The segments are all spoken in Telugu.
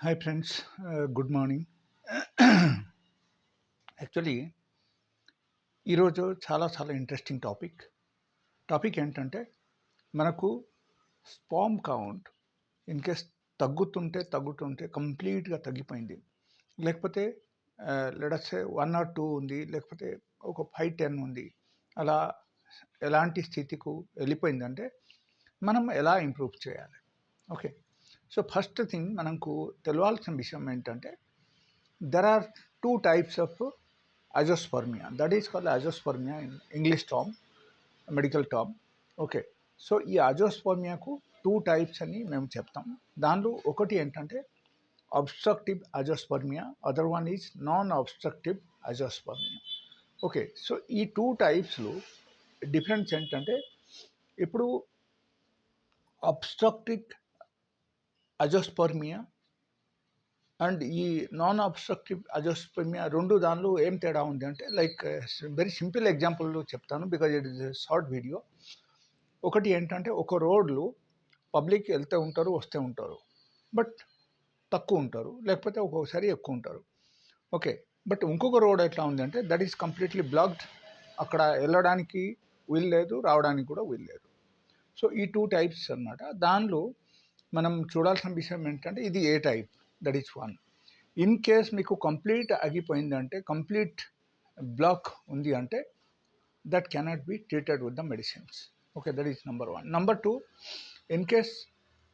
Hi friends good morning actually ఈరోజు చాలా చాలా ఇంట్రెస్టింగ్ టాపిక్ టాపిక్ ఏంటంటే మనకు స్పామ్ కౌంట్ ఇన్ కేస్ తగ్గుతుంటే తగ్గుతుంటే కంప్లీట్గా తగ్గిపోయింది. లేకపోతే లెడసే వన్ ఆర్ టూ ఉంది లేకపోతే ఒక ఫైవ్ టెన్ ఉంది. అలా ఎలాంటి స్థితికి వెళ్ళిపోయిందంటే మనం ఎలా ఇంప్రూవ్ చేయాలి? ఓకే సో ఫస్ట్ థింగ్ మనకు తెలవాల్సిన విషయం ఏంటంటే there are two types of azoospermia that is called azoospermia in English term medical term okay so ఈ అజోస్పర్మియాకు టూ టైప్స్ అని మేము చెప్తాం దానిలో ఒకటి ఏంటంటే obstructive azoospermia other one is non obstructive azoospermia okay so ఈ టూ టైప్స్లో డిఫరెన్స్ ఏంటంటే ఇప్పుడు అబ్స్ట్రక్టివ్ అజోస్పర్మియా అండ్ ఈ నాన్ అబ్స్ట్రక్టివ్ అజోస్పర్మియా రెండు దానిలో ఏం తేడా ఉంది అంటే లైక్ వెరీ సింపుల్ ఎగ్జాంపుల్ చెప్తాను because it is short video ఒకటి ఏంటంటే ఒక రోడ్లు పబ్లిక్ వెళ్తూ ఉంటారు వస్తూ ఉంటారు బట్ తక్కువ ఉంటారు లేకపోతే ఒక్కొక్కసారి ఎక్కువ ఉంటారు. ఓకే బట్ ఇంకొక రోడ్ ఎట్లా ఉందంటే దట్ ఈస్ కంప్లీట్లీ బ్లాక్డ్ అక్కడ వెళ్ళడానికి వీల్లేదు రావడానికి కూడా వీల్లేదు. సో ఈ టూ టైప్స్ అనమాట దానిలో మనం చూడాల్సిన విషయం ఏంటంటే ఇది ఏ type? That is one in case మీకు కంప్లీట్ ఆగిపోయిందంటే కంప్లీట్ బ్లాక్ ఉంది అంటే that cannot be treated with the medicines okay that is number one number two in case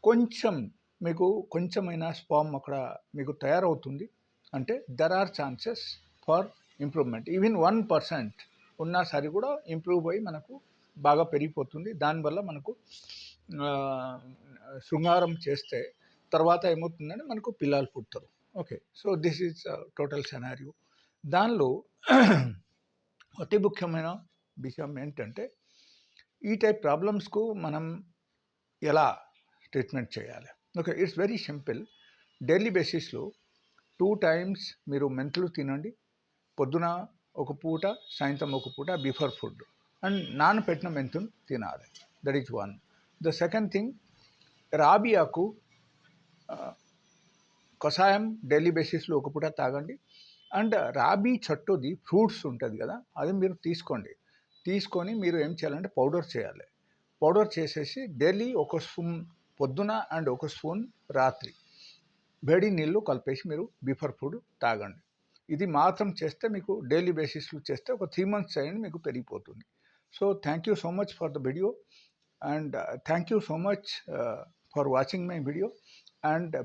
కొంచెం మీకు కొంచెమైనా స్పామ్ అక్కడ మీకు తయారవుతుంది అంటే there are chances for improvement even one percent ఉన్నా సరే కూడా ఇంప్రూవ్ అయ్యి మనకు బాగా పెరిగిపోతుంది. దానివల్ల మనకు శృంగారం చేస్తే తర్వాత ఏమవుతుందంటే మనకు పిల్లలు పుడతారు. Okay. So this is total scenario. దానిలో అతి ముఖ్యమైన విషయం ఏంటంటే ఈ టైప్ ప్రాబ్లమ్స్కు మనం ఎలా ట్రీట్మెంట్ చేయాలి? Okay it's very simple. Daily బేసిస్లో టూ టైమ్స్ మీరు మెంతులు తినండి. పొద్దున ఒక పూట సాయంత్రం ఒక పూట బిఫోర్ ఫుడ్. అండ్ నానపెట్టిన మెంతులు తినాలి. That is one. The second thing రాబియాకు కషాయం డైలీ బేసిస్లో ఒక పూట తాగండి. అండ్ రాబీ చట్టుది ఫ్రూట్స్ ఉంటుంది కదా అది మీరు తీసుకోండి. తీసుకొని మీరు ఏం చేయాలంటే పౌడర్ చేయాలి. పౌడర్ చేసేసి డైలీ ఒక స్పూన్ పొద్దున అండ్ ఒక స్పూన్ రాత్రి వేడి నీళ్ళు కలిపేసి మీరు బిఫోర్ ఫుడ్ తాగండి. ఇది మాత్రం చేస్తే మీకు డైలీ బేసిస్లో చేస్తే ఒక త్రీ మంత్స్ చేయండి మీకు పెరిగిపోతుంది. So thank you so much for the video. And thank you so much for watching my video. And uh,